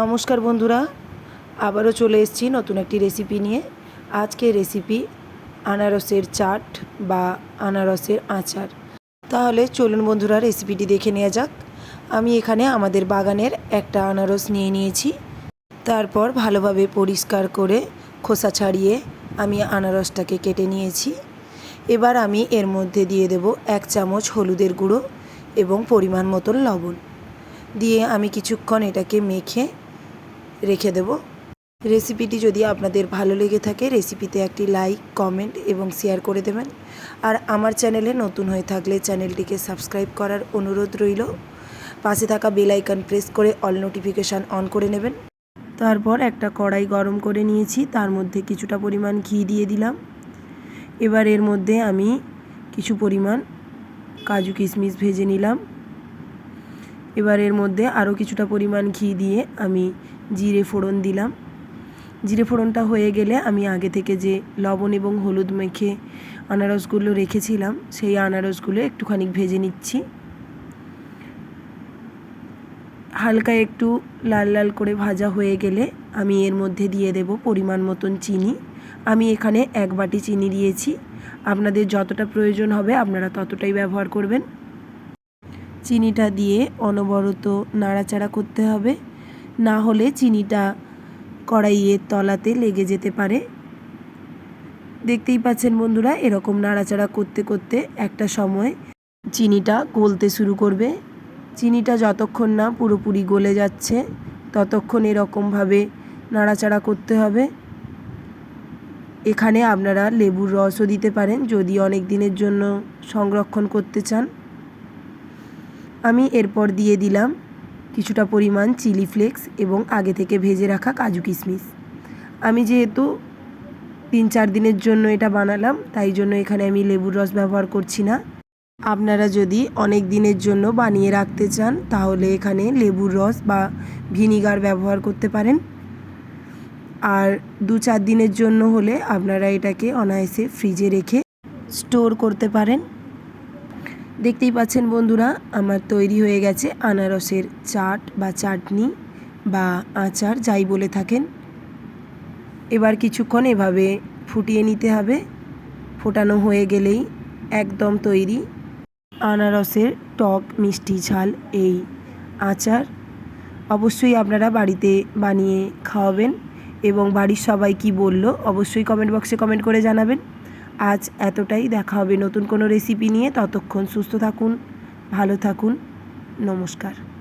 নমস্কার বন্ধুরা, আবারও চলে এসেছি নতুন একটি রেসিপি নিয়ে। আজকে রেসিপি আনারসের চাট বা আনারসের আচার। তাহলে চলুন বন্ধুরা রেসিপিটি দেখে নেওয়া যাক। আমি এখানে আমাদের বাগানের একটা আনারস নিয়ে নিয়েছি। তারপর ভালোভাবে পরিষ্কার করে খোসা ছাড়িয়ে আমি আনারসটাকে কেটে নিয়েছি। এবার আমি এর মধ্যে দিয়ে দেব এক চামচ হলুদের গুঁড়ো এবং পরিমাণ মতন লবণ। দিয়ে আমি কিছুক্ষণ এটাকে মেখে রেখে দেব। রেসিপিটি যদি আপনাদের ভালো লেগে থাকে, রেসিপিতে একটি লাইক, কমেন্ট এবং শেয়ার করে দেবেন। আর আমার চ্যানেলে নতুন হয়ে থাকলে চ্যানেলটিকে সাবস্ক্রাইব করার অনুরোধ রইল। পাশে থাকা বেল আইকন প্রেস করে অল নোটিফিকেশান অন করে নেবেন। তারপর একটা কড়াই গরম করে নিয়েছি, তার মধ্যে কিছুটা পরিমাণ ঘি দিয়ে দিলাম। এবার এর মধ্যে আমি কিছু পরিমাণ কাজু কিশমিশ ভেজে নিলাম। এবার এর মধ্যে আরও কিছুটা পরিমাণ ঘি দিয়ে আমি জিরে ফোড়ন দিলাম। জিরে ফোড়নটা হয়ে গেলে আমি আগে থেকে যে লবণ এবং হলুদ মেখে আনারসগুলো রেখেছিলাম, সেই আনারসগুলো একটুখানি ভেজে নিচ্ছি। হালকা একটু লাল লাল করে ভাজা হয়ে গেলে আমি এর মধ্যে দিয়ে দেব পরিমাণ মতন চিনি। আমি এখানে এক বাটি চিনি দিয়েছি। আপনাদের যতটা প্রয়োজন হবে আপনারা ততটাই ব্যবহার করবেন। চিনিটা দিয়ে অনবরত নাড়াচাড়া করতে হবে। না হলে চিনিটা কড়াইয়ের তলাতে লেগে যেতে পারে। দেখতেই পাচ্ছেন বন্ধুরা, এরকম নাড়াচাড়া করতে করতে একটা সময় চিনিটা গলতে শুরু করবে। চিনিটা যতক্ষণ না পুরোপুরি গলে যাচ্ছে, ততক্ষণ এরকমভাবে নাড়াচাড়া করতে হবে। এখানে আপনারা লেবুর রসও দিতে পারেন যদি অনেক দিনের জন্য সংরক্ষণ করতে চান। আমি এরপর দিয়ে দিলাম কিছুটা পরিমাণ চিলি ফ্লেক্স এবং আগে থেকে ভেজে রাখা কাজু কিশমিশ। আমি যেহেতু তিন চার দিনের জন্য এটা বানালাম, তাই জন্য এখানে আমি লেবুর রস ব্যবহার করছি না। আপনারা যদি অনেক দিনের জন্য বানিয়ে রাখতে চান, তাহলে এখানে লেবুর রস বা ভিনিগার ব্যবহার করতে পারেন। আর দু চার দিনের জন্য হলে আপনারা এটাকে অনায়াসে ফ্রিজে রেখে স্টোর করতে পারেন। দেখতেই পাচ্ছেন বন্ধুরা, আমার তৈরি হয়ে গেছে আনারসের চাট বা চাটনি বা আচার, যাই বলে থাকেন। এবার কিছুক্ষণ এভাবে ফুটিয়ে নিতে হবে। ফোটানো হয়ে গেলেই একদম তৈরি আনারসের টক মিষ্টি ঝাল এই আচার। অবশ্যই আপনারা বাড়িতে বানিয়ে খাওয়াবেন এবং বাড়ির সবাই কি বলল, অবশ্যই কমেন্ট বক্সে কমেন্ট করে জানাবেন। আজ এতটাই দেখা হবে নতুন কোনো রেসিপি নিয়ে। ততক্ষণ সুস্থ থাকুন ভালো থাকুন। নমস্কার।